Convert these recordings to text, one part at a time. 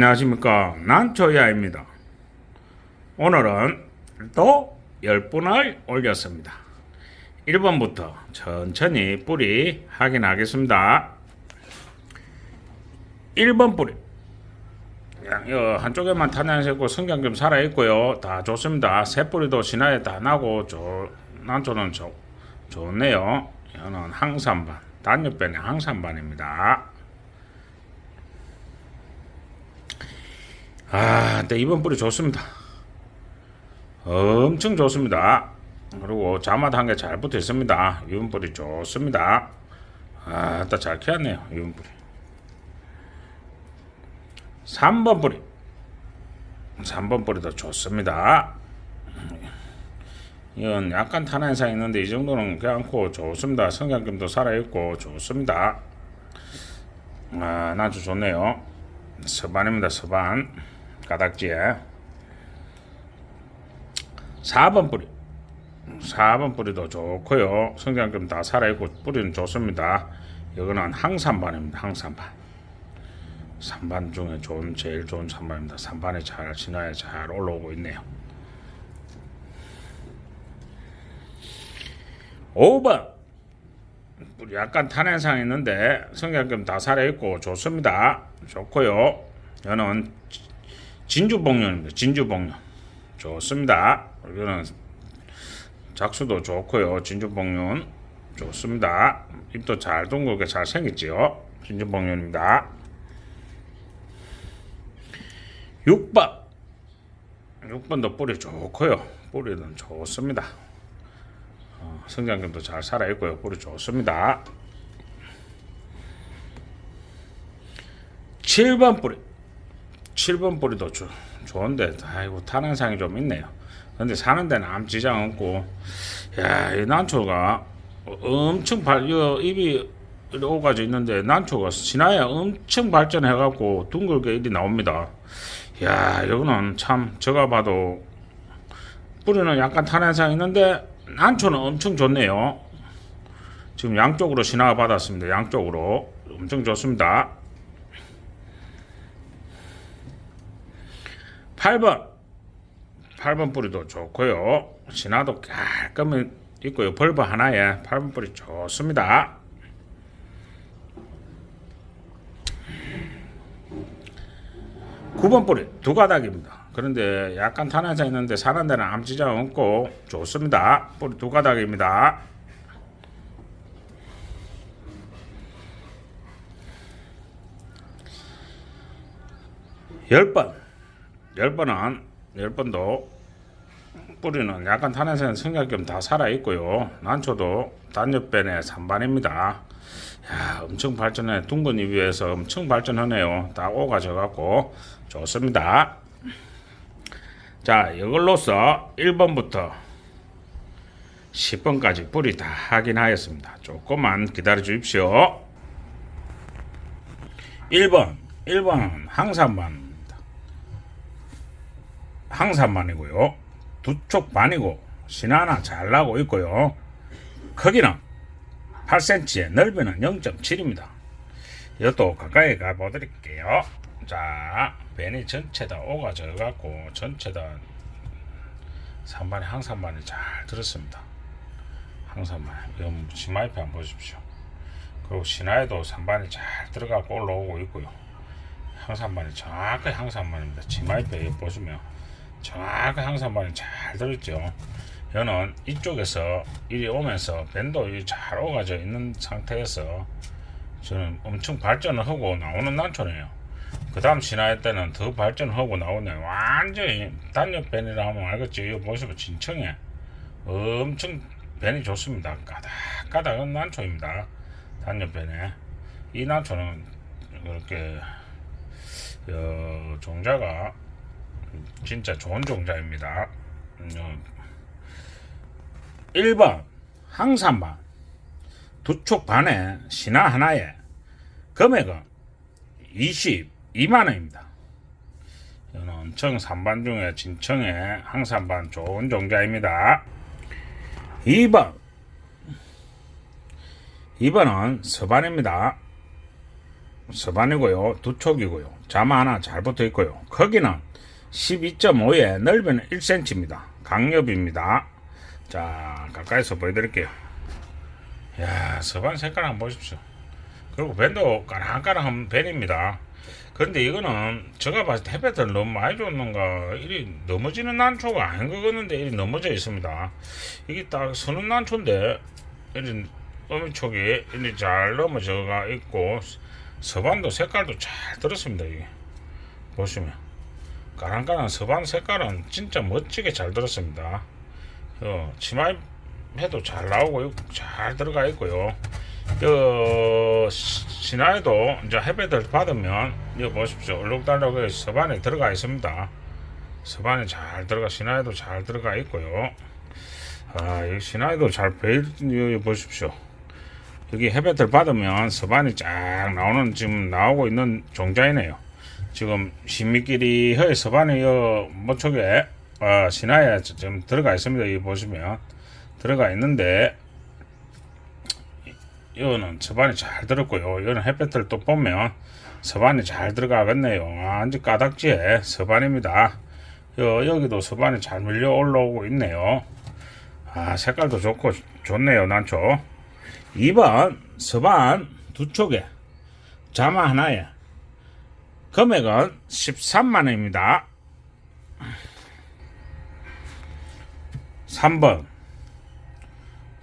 안녕하십니까. 난초야입니다. 오늘은 또 10분을 올렸습니다. 1번부터 천천히 뿌리 확인하겠습니다. 1번 뿌리. 한쪽에만 탄양색고 성경 좀 살아있고요. 다 좋습니다. 새 뿌리도 진하게 다 나고 조, 난초는 좋, 좋네요. 이거는 항산반 단엽변의 항산반입니다 아, 근데 이번 뿌리 좋습니다. 엄청 좋습니다. 그리고 자마다 한 개 잘 붙어 있습니다. 이번 뿌리 좋습니다. 아, 따잘 키웠네요. 이번 뿌리. 3번 뿌리. 3번 뿌리도 좋습니다. 이건 약간 탄환상 있는데 이 정도는 괜찮고 좋습니다. 성장점도 살아있고 좋습니다. 아, 아주 좋네요. 서반입니다. 서반. 가닥지에. 4번 뿌리. 4번 뿌리도 좋고요. 성장점 다 살아있고 뿌리는 좋습니다. 이거는 항산반입니다. 항산반. 3반 중에 좋은 제일 좋은 3반입니다. 3반이 잘 진화에 잘 올라오고 있네요. 5번 뿌리. 약간 탄현상 있는데 성장점 다 살아있고 좋습니다. 좋고요. 이거는 진주복륜입니다. 진주복륜 좋습니다. 이거는 작수도 좋고요. 진주복륜 좋습니다. 잎도 잘 둥글게 잘 생겼지요. 진주복륜입니다. 6번 6번도 뿌리 좋고요. 뿌리는 좋습니다. 어, 성장점도 잘 살아있고요. 뿌리 좋습니다. 7번 뿌리 7번 뿌리도 좋, 좋은데 아이고 탄환상이 좀 있네요. 근데 사는 데는 아무 지장 없고 야, 이 난초가 엄청 발, 이 입이 오가져 있는데 난초가 진화에 엄청 발전해 갖고 둥글게 일이 나옵니다. 야, 이거는 참 제가 봐도 뿌리는 약간 탄환상 있는데 난초는 엄청 좋네요. 지금 양쪽으로 진화 받았습니다. 양쪽으로 엄청 좋습니다. 8번. 8번 뿌리도 좋고요. 신화도 깔끔히 있고요. 벌브 하나에 8번 뿌리 좋습니다. 9번 뿌리 두 가닥입니다. 그런데 약간 탄환사 있는데 사는 데는 지장 없고 좋습니다. 뿌리 두 가닥입니다. 10번 10번은 10번도 뿌리는 약간 탄화생 성격점 다 살아있고요. 난초도 단엽변의 3반입니다. 야, 엄청 발전해. 둥근 잎 위에서 엄청 발전하네요. 다 오가져갖고 좋습니다. 자, 이걸로써 1번부터 10번까지 뿌리 다 확인하였습니다. 조금만 기다려 주십시오. 1번, 1번은 항산반 항산반이고요. 두 쪽 반이고 신하나 잘 나고 있고요. 크기는 8cm에 넓이는 0.7입니다. 이것도 가까이 가보드릴게요. 자, 벤이 전체 다 오가져 갖고 전체 다 산반이 항산반이 잘 들었습니다. 항산반. 이건 치마잎에 한번 보십시오. 그리고 신화에도 산반이 잘 들어가고 올라오고 있고요. 항산반이 정확히 항산반입니다. 치마잎에 보시면 정확히 항산반이 잘 들었죠. 이거는 이쪽에서 이리 오면서 밴도 잘 오가져 있는 상태에서 저는 엄청 발전을 하고 나오는 난초네요. 그 다음 신화할 때는 더 발전하고 나오네. 완전히 단엽밴이라 하면 알겠죠. 이거 보시면 진청에 엄청 밴이 좋습니다. 까닥까닥한 난초입니다. 단엽밴에. 이 난초는 그렇게 어, 종자가 진짜 좋은 종자입니다. 음, 1번 항산반 두촉 반에 신화 하나에 금액은 22만 원입니다. 이는 엄청 산반 중에 진청의 항산반 좋은 종자입니다. 2번 2번은 서반입니다. 서반이고요. 두 촉이고요. 자마 하나 잘 붙어 있고요. 크기는 12.5에 넓이는 1cm입니다. 강엽입니다. 자, 가까이서 보여드릴게요. 야, 서반 색깔 한번 보십시오. 그리고 밴도 까랑까랑한 밴입니다. 근데 이거는 제가 봤을 때 햇볕을 너무 많이 줬는가 이리 넘어지는 난초가 아닌 것 같는데 이리 넘어져 있습니다. 이게 딱 서는 난초인데 이리 어미촉이 이리 잘 넘어져가 있고 서반도 색깔도 잘 들었습니다. 이게 보시면 까랑까랑 서반 색깔은 진짜 멋지게 잘 들었습니다. 어, 치마 해도 잘 나오고 있- 잘 들어가 있고요. 그 신화에도 이제 햇볕을 받으면 이거 보십시오. 얼룩달룩하게 서반에 들어가 있습니다. 서반에 잘 들어가 신화에도 잘 들어가 있고요. 아, 이 신화에도 잘 베일 여기 보십시오. 여기 햇볕을 받으면 서반이 쫙 나오는 지금 나오고 있는 종자이네요. 지금 신미끼리 허의 서반이 요 모쪽에 어, 신화에 지금 들어가 있습니다. 여기 보시면 들어가 있는데 이거는 서반이 잘 들었고요. 이거는 햇볕을 또 보면 서반이 잘 들어가겠네요. 완전 까닥지에 서반입니다. 여, 여기도 서반이 잘 밀려 올라오고 있네요. 아, 색깔도 좋고 좋네요. 난초. 2번 서반 두 촉에 자마 하나에 금액은 13만원입니다. 3번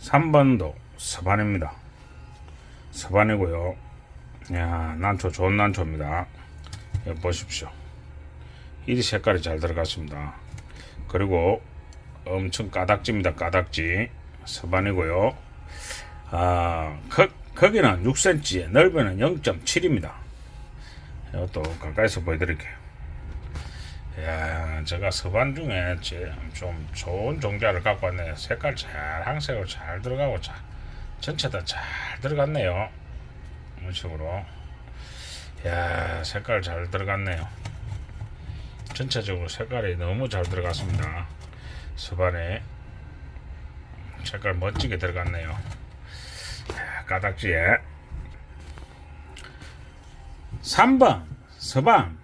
3번도 서반입니다. 서반이고요. 야, 난초 좋은 난초입니다. 보십시오. 이 색깔이 잘 들어갔습니다. 그리고 엄청 까닥지입니다. 까닥지. 서반이고요. 아, 거, 거기는 6cm에 넓이는 0.7입니다. 이것도 가까이서 보여드릴게요. 야, 제가 서반 중에 제- 좀 좋은 종자를 갖고 왔네요. 색깔 잘, 항색으로 잘 들어가고 잘, 전체 다 잘 들어갔네요. 이런 식으로. 야, 색깔 잘 들어갔네요. 전체적으로 색깔이 너무 잘 들어갔습니다. 서반에 색깔 멋지게 들어갔네요. 야, 까닥지에 3번 서방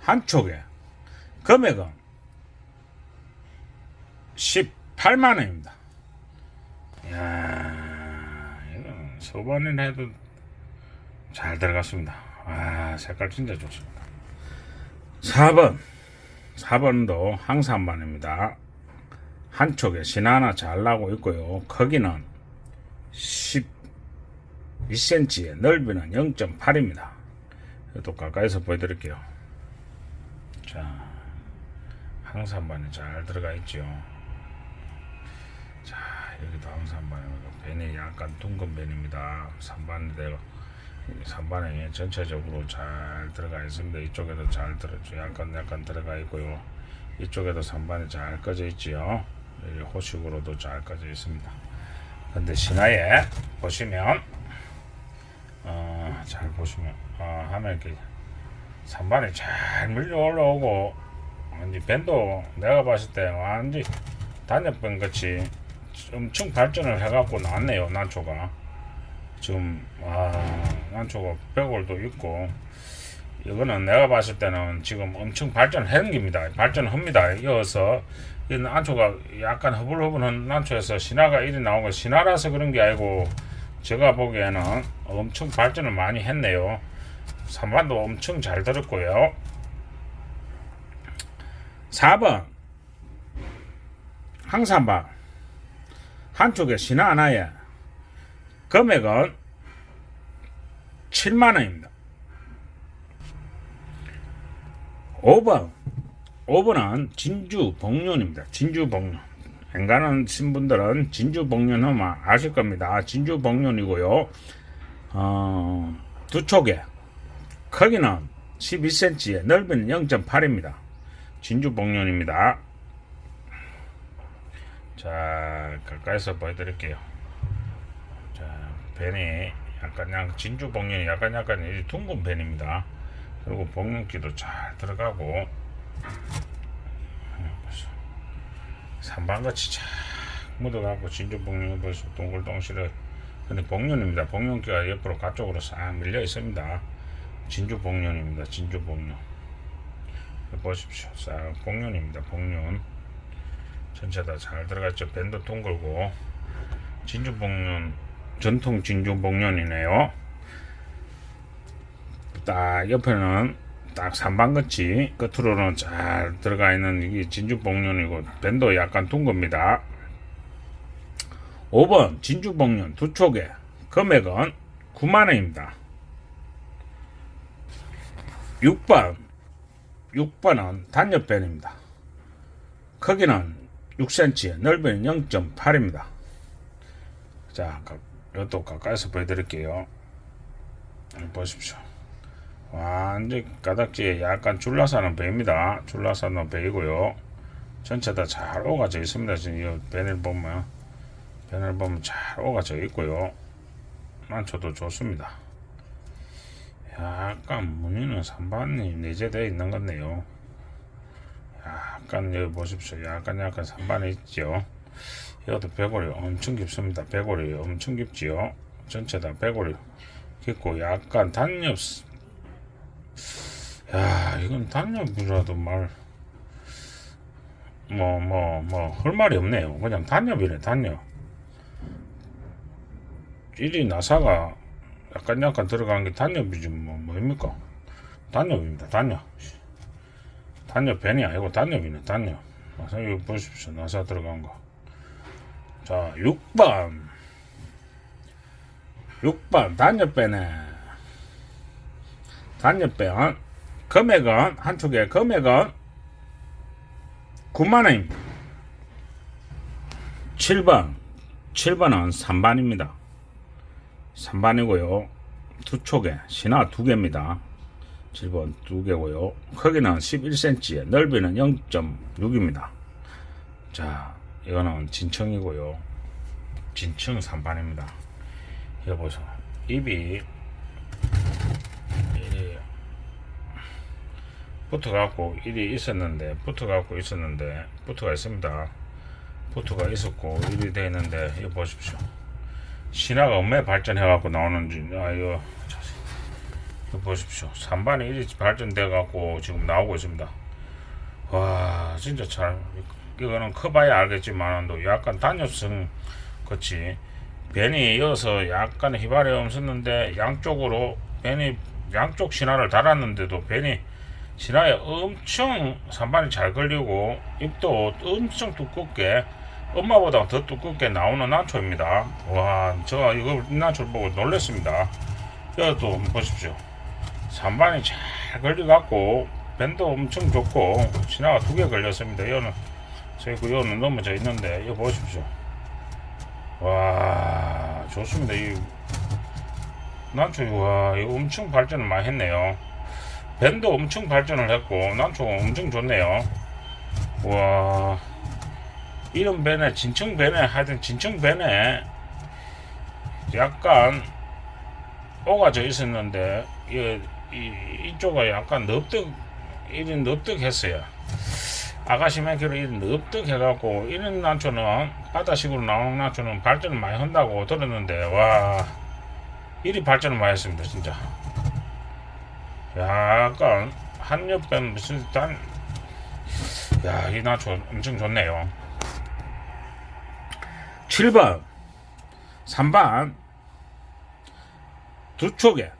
한쪽에 금액은 18만원입니다. 이건 서반은 해도 잘 들어갔습니다. 아 색깔 진짜 좋습니다. 4번 4번도 항산반입니다. 한쪽에 신 하나 잘 나고 있고요. 거기는 10 2cm, 넓이는 0.8입니다. 이것도 가까이서 보여드릴게요. 자, 항산반이 잘 들어가 있죠. 자, 여기도 항산반입니다. 벤이 약간 둥근 벤입니다. 산반대로 산반에 전체적으로 잘 들어가 있습니다. 이쪽에도 잘 들어죠. 약간 약간 들어가 있고요. 이쪽에도 산반이 잘 꺼져 있지요. 여기 호식으로도 잘 꺼져 있습니다. 근데 신화에 보시면 어, 잘 보시면 어, 하면 이렇게 3반이 잘 밀려 올라오고 완전 밴도 내가 봤을 때 완전 단엽밴 같이 엄청 발전을 해갖고 나왔네요 난초가. 지금 와 난초가 100월도 있고 이거는 내가 봤을 때는 지금 엄청 발전한 겁니다. 발전합니다. 이어서 이 난초가 약간 허불허불한 난초에서 신화가 이리 나온 거 신화라서 그런 게 아니고 제가 보기에는 엄청 발전을 많이 했네요. 3반도 엄청 잘 들었고요. 4번. 항산반. 한쪽에 신화 하나에 금액은 7만원입니다. 5번. 5번은 진주 복륜입니다. 진주 복륜 엔간한 신분들은 진주 복륜 하면 아실 겁니다. 진주 복륜이고요. 어, 두 촉에 크기는 12cm에 넓이는 0.8입니다. 진주 복륜입니다. 자 가까이서 보여드릴게요. 자 벤이 약간 양 진주 복륜이 약간 약간 이 둥근 벤입니다. 그리고 복륜기도 잘 들어가고 산방같이 착 묻어가고 진주 복륜이 벌써 동글동실해 근데 복륜입니다. 복륜기가 옆으로 가쪽으로 싹 밀려 있습니다. 진주 복륜입니다. 진주 복륜. 보십시오. 싹 복륜입니다. 복륜. 전체 다 잘 들어갔죠. 밴드 둥글고 진주 복륜 전통 진주 복륜이네요. 딱 옆에는 딱 3반끝이 끝으로는 잘 들어가 있는 이게 진주 복륜이고 밴도 약간 둥겁니다. 5번 진주 복륜 두 촉에 금액은 9만원입니다. 6번 6번은 단엽밴입니다. 크기는 6cm, 넓이는 0.8입니다. 자, 가- 이것도 가까이서 보여드릴게요. 보십시오. 완전 가닥지에 약간 줄라사는 배입니다. 줄라사는 배이고요. 전체 다 잘 오가져 있습니다. 지금 이 밴을 보면 밴을 보면 잘 오가져 있고요. 난초도 좋습니다. 약간 무늬는 산반이 내재되어 있는 것 같네요. 약간 여기 보십시오. 약간 약간 산반이 있죠. 이것도 배골이 엄청 깊습니다. 배골이 엄청 깊지요. 전체 다 배골이 깊고 약간 단엽 야 이건 단엽이라도 말 뭐 뭐 뭐 할 말이 없네요. 그냥 단엽이네 단엽. 일이 나사가 약간 약간 들어간 게 단엽이지 뭐 뭡니까? 단엽입니다. 단엽. 단엽 벤이 아니고 단엽이네 단엽. 나사 이거 보십시오. 나사 들어간 거. 자 6번 6번 단엽배네 단엽배는 금액은 한쪽에 금액은 9만원입니다. 7번. 7번은 3반입니다. 3반이고요. 두 촉에 신화 두 개입니다. 7번 두 개고요. 크기는 11cm 넓이는 0.6입니다. 자 이거는 진청이고요. 진청 3반입니다. 여보세요. 입이 붙어갖고 일이 있었는데 붙어갖고 있었는데 붙어가 있습니다. 붙어가 있었고 일이 돼 있는데 이거 보십시오. 신화가 얼마나 발전해갖고 나오는지 아 이거 이거 보십시오. 3반이 일이 발전돼갖고 지금 나오고 있습니다. 와 진짜 잘 이거는 커봐야 알겠지만 또 약간 단엽성 같이 벤이 이어서 약간 휘발이 없었는데 양쪽으로 벤이 양쪽 신화를 달았는데도 벤이 신화에 엄청 산반이 잘 걸리고 입도 엄청 두껍게 엄마보다 더 두껍게 나오는 난초입니다. 와, 제가 이거 난초를 보고 놀랐습니다. 이것도 보십시오. 산반이 잘 걸려갖고 벤도 엄청 좋고 신화가 두 개 걸렸습니다. 이거는 저희 그 이거는 넘어져 있는데 이거 보십시오. 와 좋습니다. 이 난초 와 이거 엄청 발전을 많이 했네요. 밴도 엄청 발전을 했고 난초가 엄청 좋네요. 와 이런 밴에 진청 밴에 하여튼 진청 밴에 약간 오가져 있었는데 이, 이 이쪽가 약간 넙득 이런 넙득했어요. 아가씨만 그로 이런 넙득해갖고 이런 난초는 바다식으로 나오는 난초는 발전을 많이 한다고 들었는데 와 이리 발전을 많이 했습니다 진짜 약간 한옆뱀 무슨 단 야이 난초 엄청 좋네요 7번 3반 두 촉에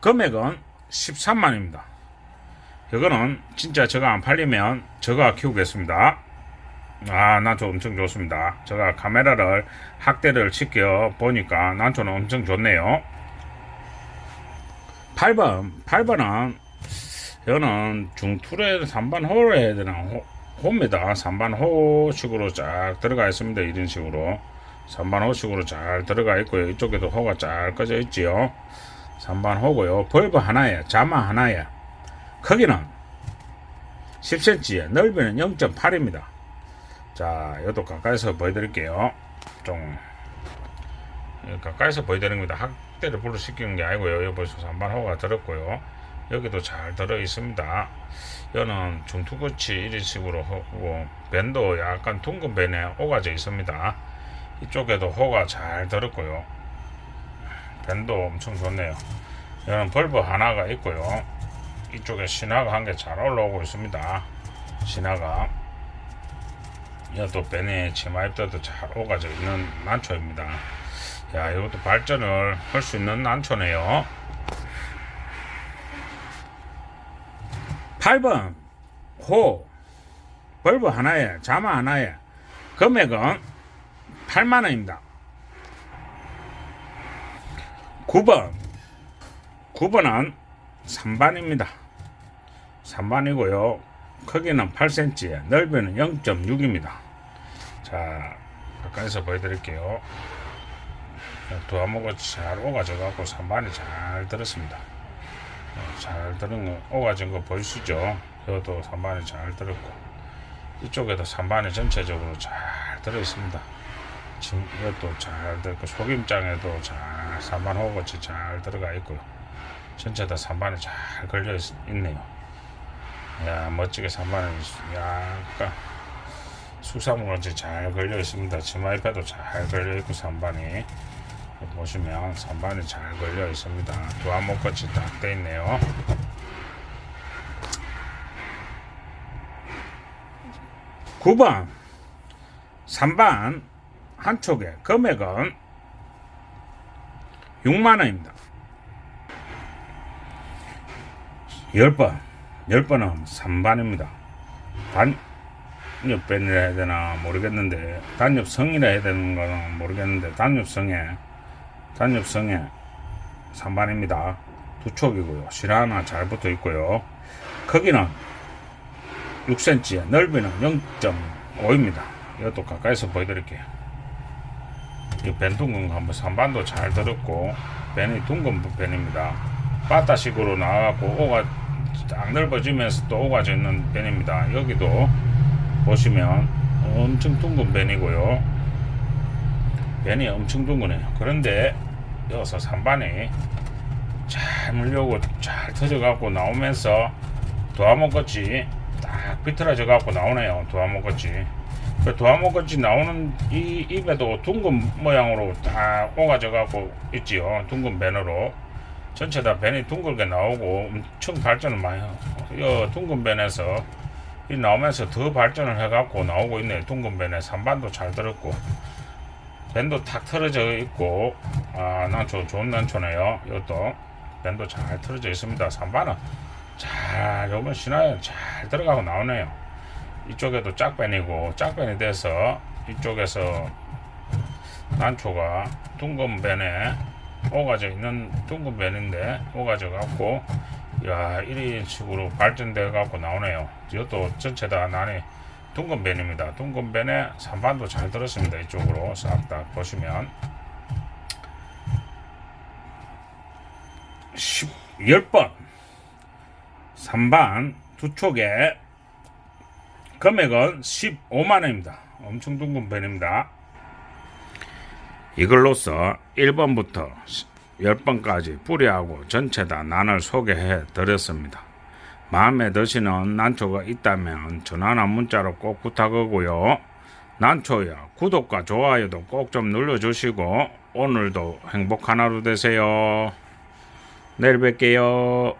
금액은 13만입니다 이거는 진짜 저가 안 팔리면 저가 키우겠습니다. 아, 난초 엄청 좋습니다. 제가 카메라를 확대를 시켜 보니까 난초는 엄청 좋네요. 8번, 8번은 이거는 중투레 3반 호를 해야 되나? 호, 호입니다. 3반 호식으로 쫙 들어가 있습니다. 이런 식으로. 3반 호식으로 잘 들어가 있고요. 이쪽에도 호가 잘 꺼져 있지요. 3반 호고요. 벌브 하나에, 자마 하나에. 크기는 10cm, 넓이는 0.8입니다. 자, 이것도 가까이서 보여드릴게요. 좀 예, 가까이서 보여드립니다. 확대를 불러시키는 게 아니고요. 여기 벌써 3반 호가 들었고요. 여기도 잘 들어 있습니다. 이거는 중투끝이 이런 식으로 하고 밴도 약간 둥근 밴에 오가져 있습니다. 이쪽에도 호가 잘 들었고요. 밴도 엄청 좋네요. 여기는 벌브 하나가 있고요. 이쪽에 신화가 한 개 잘 올라오고 있습니다. 신화가 이것도 밴이 치마입대도 잘 오가져 있는 난초입니다. 야, 이것도 발전을 할 수 있는 난초네요. 8번 호 벌브 하나에 자마 하나에 금액은 8만 원입니다. 9번 9번은 3반입니다. 3반이고요. 크기는 8cm, 넓이는 0.6입니다. 자, 가까이서 보여드릴게요. 두아목을 잘 오가져 갖고 3반이 잘 들었습니다. 어, 잘 들은 거, 오가진 거 보이시죠? 이것도 3반이 잘 들었고, 이쪽에도 3반이 전체적으로 잘 들어있습니다. 지금 이것도 잘 들고, 속임장에도 잘 3반 호같이 잘 들어가 있고요. 전체 다 3반이 잘 걸려 있, 있네요. 야, 멋지게 3반이 약간 수사물같이 잘 걸려 있습니다. 치마 잎에도 잘 걸려 있고 3반이 보시면 3반이 잘 걸려 있습니다. 두안목같이 딱 돼 있네요. 구번 3반 한 촉에 금액은 6만 원입니다. 10번 10번은 3반입니다. 단엽변이라 해야 되나 모르겠는데 단엽성이라 해야 되는 거는 모르겠는데 단엽성에 단엽성에 3반입니다. 두 촉이고요. 실화 하나 잘 붙어 있고요. 크기는 6cm, 넓이는 0.5입니다. 이것도 가까이서 보여드릴게요. 이 밴 둥근 한번 3반도 잘 들었고 밴이 둥근 밴입니다. 바타식으로 나와갖고 오가 딱 넓어지면서 또 오가져 있는 밴입니다. 여기도 보시면 엄청 둥근 밴이고요. 밴이 엄청 둥근해요. 그런데 여기서 3반이 잘 물려고 잘 터져갖고 나오면서 도화목같이 딱 비틀어져 갖고 나오네요. 도화목같이. 그 도화목같이 나오는 이 입에도 둥근 모양으로 딱 오가져 갖고 있지요. 둥근 밴으로. 전체 다 밴이 둥글게 나오고 엄청 발전을 많이 해요. 이 둥근 밴에서 이 나오면서 더 발전을 해갖고 나오고 있네. 둥근 밴에 3반도 잘 들었고. 밴도 탁 틀어져 있고 아 난초 좋은 난초네요. 이것도 밴도 잘 틀어져 있습니다. 3반은 잘 요번 신화에 잘 들어가고 나오네요. 이쪽에도 짝밴이고 짝밴이 돼서 이쪽에서 난초가 둥근 밴에 오가져 있는 둥근 밴인데 오가져 갖고 야 이런 식으로 발전돼 갖고 나오네요. 이것도 전체 다 난이 둥근 밴입니다. 둥근 밴에 3반도 잘 들었습니다. 이쪽으로 싹 다 보시면 10, 10번 3반 두 촉에 금액은 15만원입니다. 엄청 둥근 밴입니다. 이걸로써 1번부터 10번까지 뿌리하고 전체 다 난을 소개해 드렸습니다. 마음에 드시는 난초가 있다면 전화나 문자로 꼭 부탁하고요. 난초야 구독과 좋아요도 꼭 좀 눌러주시고 오늘도 행복한 하루 되세요. 내일 뵐게요.